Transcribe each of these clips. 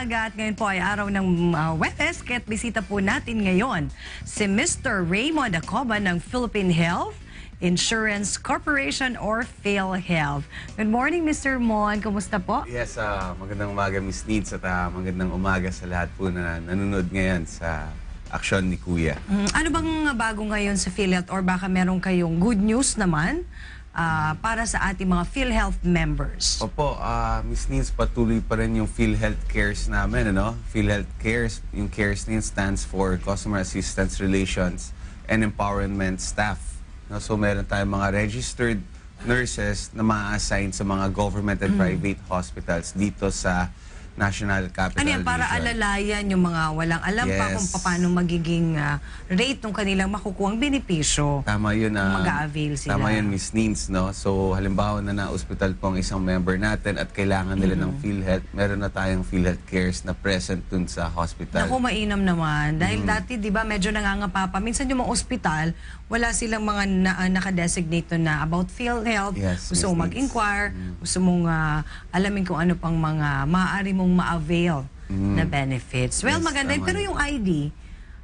umaga at ngayon po ay araw ng uh, Webes. Kaya't bisita po natin ngayon si Mr. Raymond Acoba ng Philippine Health Insurance Corporation or PhilHealth. Good morning, Mr. Mon. Kumusta po? Yes, ah, magandang umaga Miss Needs at ah, magandang umaga sa lahat po na nanonood ngayon sa aksyon ni Kuya. Mm, ano bang bago ngayon sa PhilHealth or baka meron kayong good news naman ah, para sa ating mga PhilHealth members? Opo, ah, Miss Needs, patuloy pa rin yung PhilHealth Cares namin, ano? PhilHealth Cares, yung Cares name stands for Customer Assistance Relations and Empowerment Staff. No? So meron tayong mga registered nurses na ma-assign sa mga government and private hospitals dito sa National Capital Ano yan, para Region. alalayan yung mga walang alam pa Yes. kung paano magiging ah, rate ng kanilang makukuhang benepisyo. Tama yun. ah, Mag-a-avail sila. Tama yun, Miss Neens, no? So, halimbawa na na-hospital po ang isang member natin at kailangan nila ng PhilHealth, meron na tayong PhilHealth Cares na present dun sa hospital. Naku, mainam naman. Mm. Dahil dati, di ba, medyo nangangapa pa. Minsan yung mga ospital, wala silang mga na, ah, nakadesignate na about PhilHealth. Yes, gusto mong Needs. mag-inquire, gusto mong ah, alamin kung ano pang mga maaari mong ma-avail na benefits. Well, Mm. Yes, maganda yun. tama Pero yun. yung ID,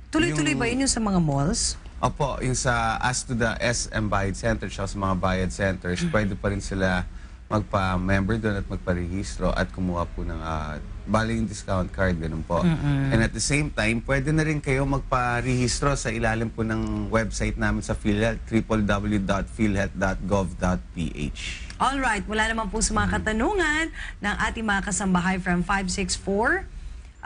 tuloy-tuloy Yung- ba yun yung sa mga malls? Opo, yung sa as to the SM Bayad Center, siya sa mga bayad centers, Mm. pwede pa rin sila magpa-member doon at magparehistro at kumuha po ng uh, baling discount card, ganun po. And at the same time, pwede na rin kayo magpa-rehistro sa ilalim po ng website namin sa PhilHealth, www.philhealth.gov.ph. Alright, wala naman po sa mga katanungan ng ating mga kasambahay from 564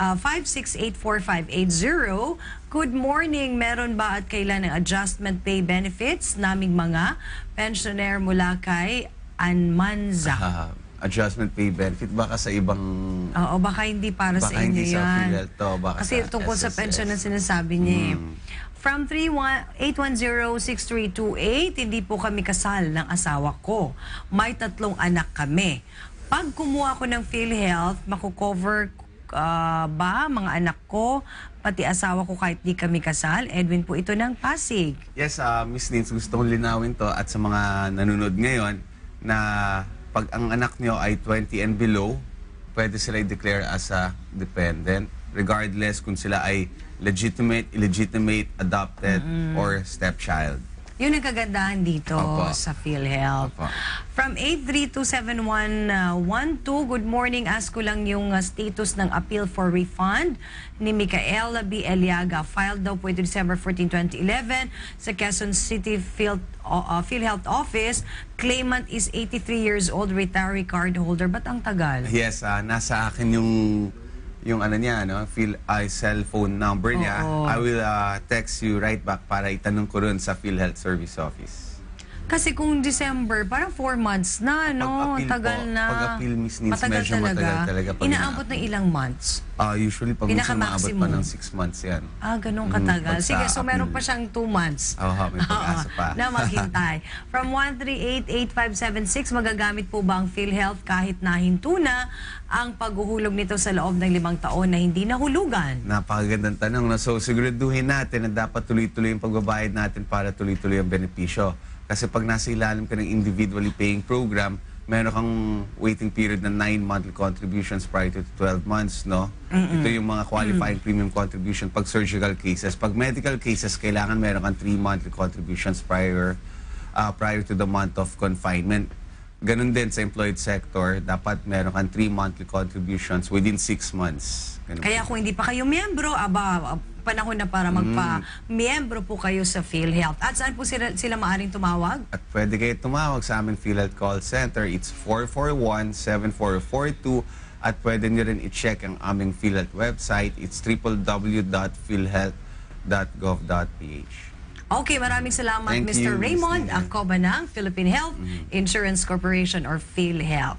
uh, 5684580. Good morning, meron ba at kailan ng adjustment pay benefits naming mga pensioner mula kay Anmanza? Ah, adjustment pay benefit, baka sa ibang... Oo, baka hindi para sa Baka inyo hindi sa yan. PhilHealth to, baka Kasi sa tungkol sa SSS. pension na sinasabi niya. eh. Mm. From 810-6328, hindi po kami kasal ng asawa ko. May tatlong anak kami. Pag kumuha ko ng PhilHealth, makukover ah, ba mga anak ko, pati asawa ko kahit di kami kasal? Edwin po ito ng Pasig. Yes, uh, Miss Nins, gusto kong linawin to at sa mga nanonood ngayon na pag ang anak nyo ay 20 and below, pwede sila i-declare as a dependent regardless kung sila ay legitimate, illegitimate, adopted, or stepchild. Yun ang kagandahan dito Opo. sa PhilHealth. Opo. From 8327112, good morning. Ask ko lang yung uh, status ng appeal for refund ni Micaela B. Eliaga. Filed daw po ito December 14, 2011 sa Quezon City Field, uh, PhilHealth Office. Claimant is 83 years old, retiree card holder. Ba't ang tagal? Yes, ah, nasa akin yung yung ano niya, no? Phil, ay cellphone number niya. Oo. I will ah, text you right back para itanong ko rin sa PhilHealth Service Office. Kasi kung December, parang 4 months na, no? Pag-appeal Tagal po, na. pag-appeal, Miss Nins, matagal medyo matagal talaga pag Inaabot ng ilang months. Ah, usually pag minsan maabot Pinaka-maximum. pa ng 6 months yan. Ah, ganun Mm, katagal. pag sa Sige, so meron appeal. pa siyang 2 months. Oo, may pag-asa Oo, pa. na maghintay. From 1388576, magagamit po ba ang PhilHealth kahit nahinto na ang paghuhulog nito sa loob ng limang taon na hindi nahulugan? Napakagandang tanong. No? So, siguraduhin natin na dapat tuloy-tuloy yung pagbabayad natin para tuloy-tuloy ang benepisyo. Kasi pag nasa ilalim ka ng individually paying program, meron kang waiting period na 9 monthly contributions prior to 12 months, no? Ito yung mga qualifying premium contribution pag surgical cases. Pag medical cases, kailangan meron kang 3 monthly contributions prior uh, prior to the month of confinement. Ganun din sa employed sector, dapat meron kang 3 monthly contributions within 6 months. Ganun Kaya kung hindi pa kayo miyembro, aba, panahon na para magpa-miyembro po kayo sa PhilHealth. At saan po sila, sila maaring tumawag? At pwede kayo tumawag sa aming PhilHealth Call Center. It's 441-7442 at pwede nyo rin i-check ang aming PhilHealth website. It's www.philhealth.gov.ph Okay, maraming salamat Thank Mr. you, Raymond. Acoba ng Philippine Health Insurance Corporation or PhilHealth.